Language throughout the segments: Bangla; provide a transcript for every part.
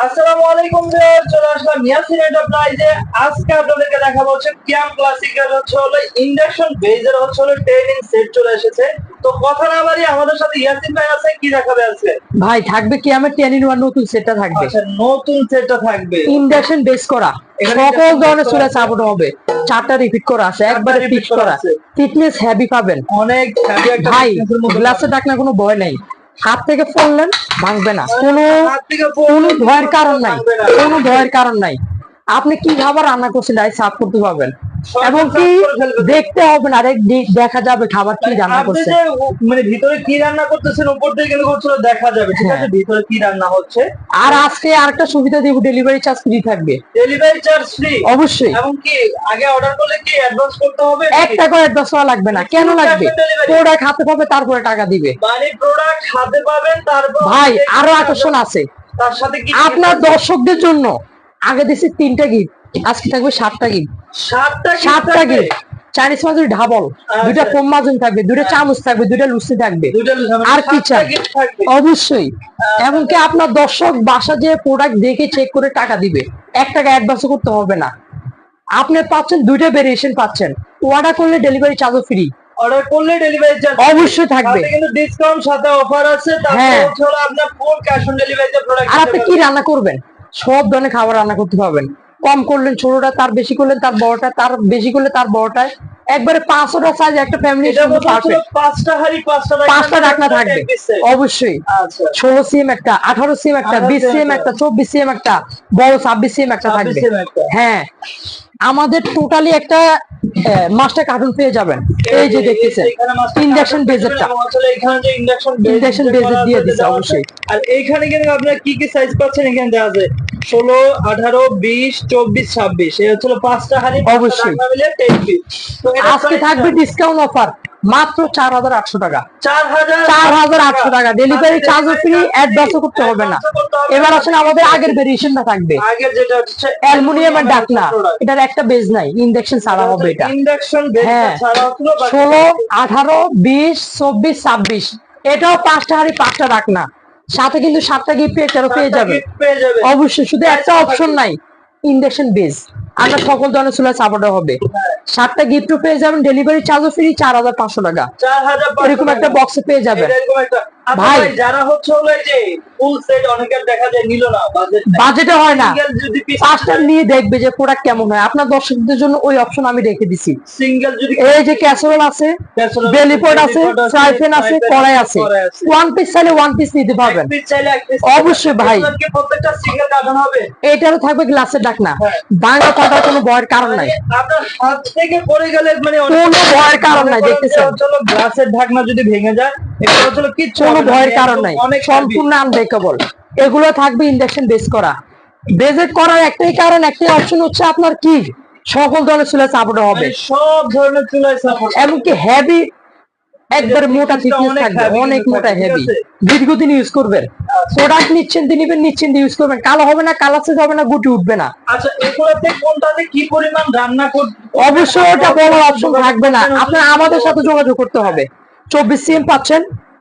আসসালামু আলাইকুম ভিউয়ার চলে আসলাম এন্টারপ্রাইজে। আজকে আপনাদেরকে দেখাবো হচ্ছে ক্যাম ক্লাসিকের হচ্ছে হলো ইন্ডাকশন বেজের হচ্ছে হলো ট্রেনিং সেট চলে এসেছে। তো কথা না বাড়ি আমাদের সাথে ইয়াসিন ভাই আছে কি দেখাবে আজকে? ভাই থাকবে কি আমার টেন ইন ওয়ান নতুন সেটটা থাকবে। আচ্ছা নতুন সেটটা থাকবে। ইন্ডাকশন বেস করা। সকল ধরনের চুলা সাপোর্ট হবে। চারটা রিপিট করা আছে একবারে ফিক্স করা। ফিটনেস হেভি পাবেন। অনেক ভাই গ্লাসে ডাকনা কোনো ভয় নাই। হাত থেকে পড়লেন ভাঙবে না। কোনো কোনো ভয়ের কারণ নাই। কোনো ভয়ের কারণ নাই। আপনি কি খাবার রান্না করছেন ডাই সাফ করতে পারবেন। এবং কি দেখতে হবে না আরেক দিক দেখা যাবে খাবার কি রান্না করছে। মানে ভিতরে কি রান্না করতেছেন উপর থেকে কিন্তু করছিল দেখা যাবে ঠিক আছে? হ্যাঁ। ভিতরে কি রান্না হচ্ছে? আর আজকে আরেকটা সুবিধা দিব ডেলিভারি চার্জ ফ্রি থাকবে। ডেলিভারি চার্জ ফ্রি অবশ্যই। এবং কি আগে অর্ডার করলে কি অ্যাডভান্স করতে হবে এক টাকা অ্যাডভান্স করা লাগবে না। কেন লাগবে? প্রোডাক্ট হাতে পাবে তারপরে টাকা দিবে। মানে প্রোডাক্ট হাতে পাবেন তারপর ভাই আরও আকর্ষণ আছে। তার সাথে কি আপনার দর্শকদের জন্য আগে দিছি তিনটা গিফট আজকে থাকবে সাতটা গিফট সাতটা চাইনিজ মাছের ঢাবল আচ্ছা। কম মাজন থাকবে দুইটা চামচ থাকবে লুচি থাকবে। আর কি চাই? অবশ্যই। এমনকি আপনার দর্শক বাসা যে প্রোডাক্ট দেখে চেক করে টাকা দিবে। এক টাকা অ্যাডভান্স করতে হবে না। আপনি পাচ্ছেন দুইটা ভেরিয়েশন পাচ্ছেন। অর্ডার করলে ডেলিভারি চার্জও ফ্রি অর্ডার করলে ডেলিভারি চার্জ অবশ্যই থাকবে। কিন্তু ডিসকাউন্ট সাথে অফার আছে। তারপর হ্যাঁ। হচ্ছে আপনার ফুল ক্যাশ অন ডেলিভারিতে প্রোডাক্ট আর আপনি কি রান্না করবেন? সব ধরনের খাবার রান্না করতে পারবেন। কম করলেন ছোটটা তার বেশি করলেন তার বড়টা তার বেশি করলে তার বড়টায়। একবারে পাঁচশোটা সাইজ একটা ফ্যামিলি পাঁচটা হাড়ি পাঁচটা পাঁচটা থাকবে অবশ্যই। আচ্ছা। ষোলো সিএম একটা আঠারো সিএম একটা বিশ সিএম একটা। চব্বিশ সিএম একটা বড় ছাব্বিশ সিএম একটা থাকবে। 26 cm একটা। হ্যাঁ। আমাদের টোটালি একটা মাস্টার কার্টুন পেয়ে যাবেন। এই যে দেখতেছেন ইন্ডাকশন যে ইন্ডাকশন base দিয়ে দিছে অবশ্যই। আর এইখানে কিন্তু আপনারা কি কি সাইজ পাচ্ছেন এখানে দেওয়া আছে? ষোলো আঠারো বিশ চব্বিশ ছাব্বিশ। এই হচ্ছে হলো পাঁচটা হাড়ি অবশ্যই। আজকে থাকবে ডিসকাউন্ট অফার মাত্র চার হাজার আটশো টাকা। চার হাজার আটশো টাকা। ডেলিভারি চার্জও ফ্রি অ্যাডভান্সও করতে হবে না। এবার আসলে আমাদের আগের ভেরিয়েশনটা থাকবে। আগের যেটা হচ্ছে অ্যালুমিনিয়াম এর ডাকনা। এটার একটা বেজ নাই। ইন্ডাকশন ছাড়া হবে এটা। ইন্ডাকশন হ্যাঁ। হচ্ছিল ষোলো আঠারো বিশ চব্বিশ ছাব্বিশ। এটাও পাঁচটা হাড়ি পাঁচটা ডাকনা। সাথে কিন্তু সাতটা গিফট এটারও পেয়ে যাবে। পেয়ে যাবে। অবশ্যই শুধু একটা অপশন নাই ইন্ডাকশন বেস আমরা সকল ধরনের চুলা সাপোর্ট হবে। সাতটা গিফটও পেয়ে যাবেন ডেলিভারি চার্জও ফ্রি চার হাজার পাঁচশো টাকা। এরকম একটা বক্স পেয়ে যাবেন। ভাই। ভাই যারা হচ্ছে হলো যে ফুল সেট অনেকের দেখা যায় নিল না বাজেট বাজেটে হয় না। যদি পাঁচটা নিয়ে দেখবে যে প্রোডাক্ট কেমন হয়। আপনার দর্শকদের জন্য ওই অপশন আমি রেখে দিছি। সিঙ্গেল যদি এই যে ক্যাসেরোল আছে বেলিপট আছে প্যান আছে কড়াই আছে। ওয়ান পিস চাইলে ওয়ান পিস নিতে পারবেন। অবশ্যই ভাই। প্রত্যেকটা সিঙ্গেল হবে। এটারও থাকবে গ্লাসের ডাকনা। হ্যাঁ। ভাঙা ফাটার কোনো ভয়ের কারণ নাই। মানে আপনার হাত থেকে পড়ে গেলে মানে কোনো ভয়ের কারণ নাই, দেখতেছেন। হলো গ্লাসের ঢাকনা যদি ভেঙে যায় কোনো ভয়ের কারণ নাই সম্পূর্ণ আনব্রেকেবল এগুলো থাকবে ইন্ডাকশন বেস করা। বেজেট করার একটাই কারণ একটাই অপশন হচ্ছে আপনার কি? সকল ধরনের চুলা সাপোর্ট হবে। মানে সব ধরনের চুলাই সাপোর্ট এমনকি হেভি একবার মোটা থিকনেস থাকবে অনেক মোটা হেভি দীর্ঘদিন ইউজ করবেন। প্রোডাক্ট নিচ্ছেন দিন নিবেন নিচ্ছেন ইউজ করবেন। কালো হবে না কালার চেঞ্জ হবে না গুটি উঠবে না। আচ্ছা এগুলোতে কোনটাতে কি পরিমাণ রান্না করতে অবশ্যই ওটা বলার অপশন থাকবে না। আপনার আমাদের সাথে যোগাযোগ করতে হবে। চব্বিশ সিএম পাচ্ছেন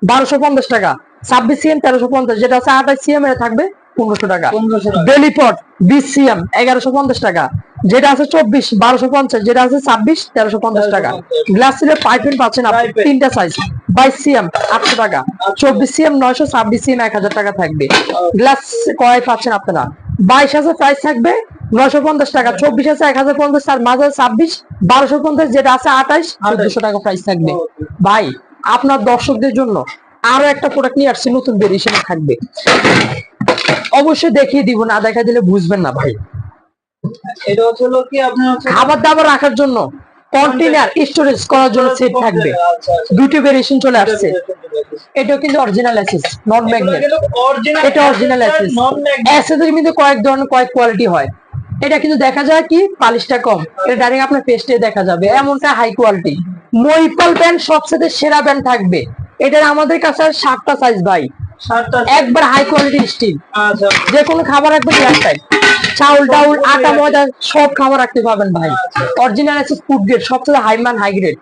বারোশো পঞ্চাশ টাকা ছাব্বিশ সিএম তেরোশো পঞ্চাশ যেটা আছে আঠাশ সিএম এর থাকবে পনেরোশো টাকা। বেলিপট বিশ সিএম এগারোশো পঞ্চাশ টাকা যেটা আছে চব্বিশ বারোশো পঞ্চাশ যেটা আছে ছাব্বিশ তেরোশো পঞ্চাশ টাকা। গ্লাস সিলের পাইপেন পাচ্ছেন আপনি তিনটা সাইজ বাইশ সিএম আটশো টাকা চব্বিশ সিএম নয়শো ছাব্বিশ সিএম এক হাজার টাকা থাকবে। গ্লাস কড়াই পাচ্ছেন আপনারা? বাইশ হাজার প্রাইস থাকবে নয়শো পঞ্চাশ টাকা চব্বিশ আছে এক হাজার পঞ্চাশ আর মাঝে ছাব্বিশ বারোশো পঞ্চাশ যেটা আছে আঠাশ চোদ্দশো টাকা প্রাইস থাকবে। ভাই আপনার দর্শকদের জন্য আরও একটা প্রোডাক্ট নিয়ে আসছে নতুন ভেরিয়েশন থাকবে। অবশ্যই দেখিয়ে দিব না দেখা দিলে বুঝবেন না ভাই। এটা হচ্ছে কি আপনি খাবার দাবার রাখার জন্য কন্টেনার স্টোরেজ করার জন্য সেট থাকবে। দুটি ভেরিয়েশন চলে আসছে। এটাও কিন্তু অরিজিনাল অ্যাসেস নন ম্যাগনেট এটা অরিজিনাল অ্যাসেস অ্যাসেসের কিন্তু কয়েক ধরনের কয়েক কোয়ালিটি হয়। এটা কিন্তু দেখা যায় কি পালিশটা কম। এটা ডাইরেক্ট আপনার পেস্টে দেখা যাবে। এমনটা হাই কোয়ালিটি মহিপাল প্যান্ট সবচেয়ে সেরা ব্যান্ড থাকবে। এটার আমাদের কাছে আর সাতটা সাইজ ভাই। একবার হাই কোয়ালিটি স্টিল আচ্ছা। যে কোনো খাবার রাখবেন একটাই চাউল টাউল আটা ময়দা সব খাবার রাখতে পাবেন ভাই। অরিজিনাল আছে ফুড গ্রেড সবচেয়ে হাই মান হাই গ্রেড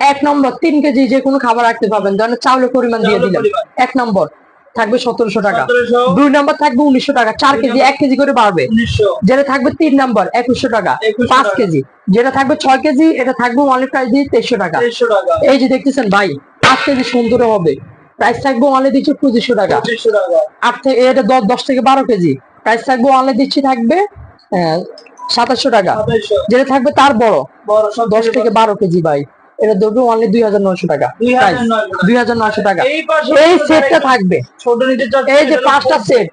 এক নম্বর তিন কেজি যে কোনো খাবার রাখতে পাবেন ধরেন চাউলের পরিমাণ দিয়ে দিলাম। এক নম্বর। থাকবে সতেরোশো টাকা। দুই নাম্বার থাকবে উনিশশো টাকা চার কেজি এক কেজি করে বাড়বে। যেটা থাকবে তিন নাম্বার একুশশো টাকা পাঁচ কেজি। যেটা থাকবে ছয় কেজি এটা থাকবে অনলি প্রাইস দিয়ে তেইশশো টাকা। এই যে দেখতেছেন ভাই পাঁচ কেজি সুন্দর হবে। প্রাইস থাকবে অনলি দিচ্ছি পঁচিশশো টাকা। আট থেকে এটা দশ দশ থেকে বারো কেজি। প্রাইস থাকবে অনলি দিচ্ছি থাকবে সাতাশশো টাকা। যেটা থাকবে তার বড়। বড় দশ থেকে বারো কেজি ভাই। এটা ধরবে অনলি দুই হাজার নয়শো টাকা। দুই হাজার নয়শো টাকা। এই সেটটা থাকবে। ছোট নিতে এই যে পাঁচটা সেট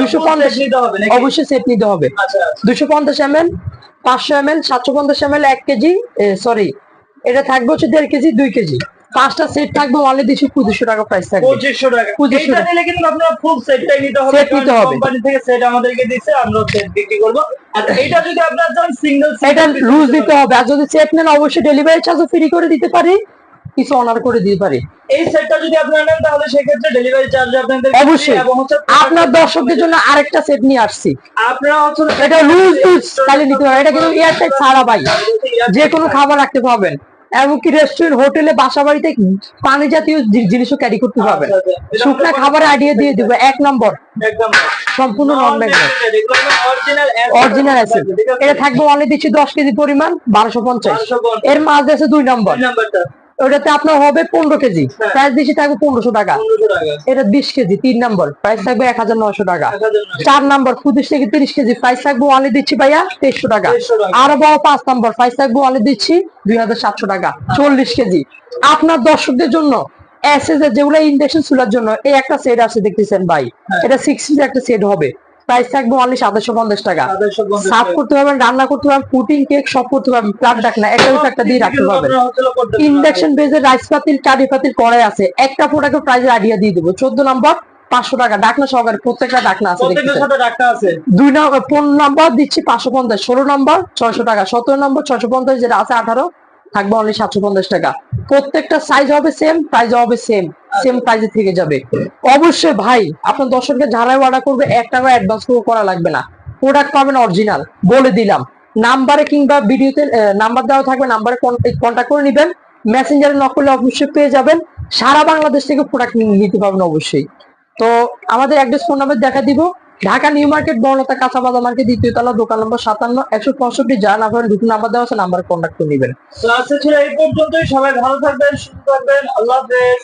দুশো পঞ্চাশ নিতে হবে অবশ্যই সেট নিতে হবে। আচ্ছা। দুশো পঞ্চাশ এম এল পাঁচশো এম এল সাতশো পঞ্চাশ এম এল এক কেজি সরি এটা থাকবে হচ্ছে দেড় কেজি দুই কেজি। পাঁচটা সেট থাকবে অনলি দুশো পঁচিশশো টাকা প্রাইস থাকবে। পঁচিশশো টাকা। 2500 এইটা টাকা। নিলে কিন্তু আপনারা ফুল সেটটাই নিতে হবে Set নিতে হবে। কোম্পানি থেকে সেট আমাদেরকে দিচ্ছে আমরা সেট বিক্রি করব। আর এটা যদি আপনারা চান সিঙ্গেল এটা লুজ দিতে হবে। আর যদি সেট নেন অবশ্যই ডেলিভারি চার্জও ফ্রি করে দিতে পারি কিছু অনার করে দিতে পারি। এই সেটটা যদি আপনারা নেন তাহলে সেক্ষেত্রে ডেলিভারি চার্জ আপনাদের অবশ্যই। আপনার দর্শকদের জন্য আরেকটা সেট নিয়ে আসছি। আপনারা হচ্ছে এটা লুজ লুজ তাহলে নিতে হবে এটা কিন্তু এয়ারটাইট ছাড়া ভাই। যে কোনো খাবার রাখতে পারবেন। এমনকি রেস্টুরেন্ট হোটেলে বাসা বাড়িতে পানি জাতীয় জিনিসও ক্যারি করতে পারবেন শুকনো খাবার আইডিয়া দিয়ে দিব। এক নম্বর। সম্পূর্ণ নন ম্যাগনেট অরিজিনাল আছে এটা থাকবে অনলি দিচ্ছি দশ কেজি পরিমাণ বারোশো পঞ্চাশ। এর মাছ আছে দুই নম্বর। ওটাতে আপনার হবে পনেরো কেজি। হ্যাঁ। প্রাইস দিচ্ছি থাকবে পনেরোশো টাকা। এটা বিশ কেজি তিন নম্বর। প্রাইস থাকবে এক হাজার নয়শো টাকা। চার নম্বর পঁচিশ থেকে তিরিশ কেজি। প্রাইস থাকবে অনলি দিচ্ছি ভাইয়া তেইশশো টাকা। আরও বড় পাঁচ নম্বর প্রাইস থাকবে অনলি দিচ্ছি দুই হাজার সাতশো টাকা। চল্লিশ কেজি। আপনার দর্শকদের জন্য এসএস এর যেগুলো ইন্ডাকশন চুলার জন্য এই একটা সেট আছে দেখতেছেন ভাই। হ্যাঁ। এটা সিক্স একটা সেট হবে। প্রাইস থাকবে অনলি সাতাশশো পঞ্চাশ টাকা। 750 সার্ভ করতে পারবেন রান্না করতে পারবেন পুটিং কেক সব করতে পারবেন প্লাট ডাক না একটা একটা দিয়ে রাখতে পারবেন। ইন্ডাকশন বেজের রাইস পাতিল চারি পাতিল কড়াই আছে। একটা প্রোডাক্টের প্রাইস আইডিয়া দিয়ে দেবো। চোদ্দ নম্বর পাঁচশো টাকা ডাকনা সহকারে প্রত্যেকটা ডাকনা আছে দুই নম্বর পনেরো নম্বর দিচ্ছি পাঁচশো পঞ্চাশ ষোলো নম্বর ছয়শো টাকা সতেরো নম্বর ছয়শো পঞ্চাশ যেটা আছে আঠারো থাকবে অনলি সাতশো পঞ্চাশ টাকা। প্রত্যেকটা সাইজ হবে সেম প্রাইস হবে সেম সেম প্রাইসে থেকে যাবে। অবশ্যই ভাই, আপনার দর্শককে যারাই অর্ডার করবে, এক টাকা অ্যাডভান্স করা লাগবে না। প্রোডাক্ট পাবেন অরিজিনাল বলে দিলাম। নাম্বারে কিংবা ভিডিওতে নাম্বার দেওয়া থাকবে নাম্বারে কন্ট্যাক্ট করে নেবেন। মেসেঞ্জারে নক করলে অবশ্যই পেয়ে যাবেন। সারা বাংলাদেশ থেকে প্রোডাক্ট নিতে পারবেন অবশ্যই। তো আমাদের অ্যাড্রেস ফোন নাম্বার দেখা দিব। ঢাকা নিউ মার্কেট বর্ণতা কাঁচা বাজার মার্কেট, দ্বিতীয় তলা, দোকান নম্বর সাতান্ন, একশো পঁয়ষট্টি যা না করেন দুটো নাম্বার দেওয়া আছে, নাম্বার কন্ট্যাক্ট করে নেবেন। এই পর্যন্তই, সবাই ভালো থাকবেন, সুস্থ থাকবেন, আল্লাহ হাফেজ।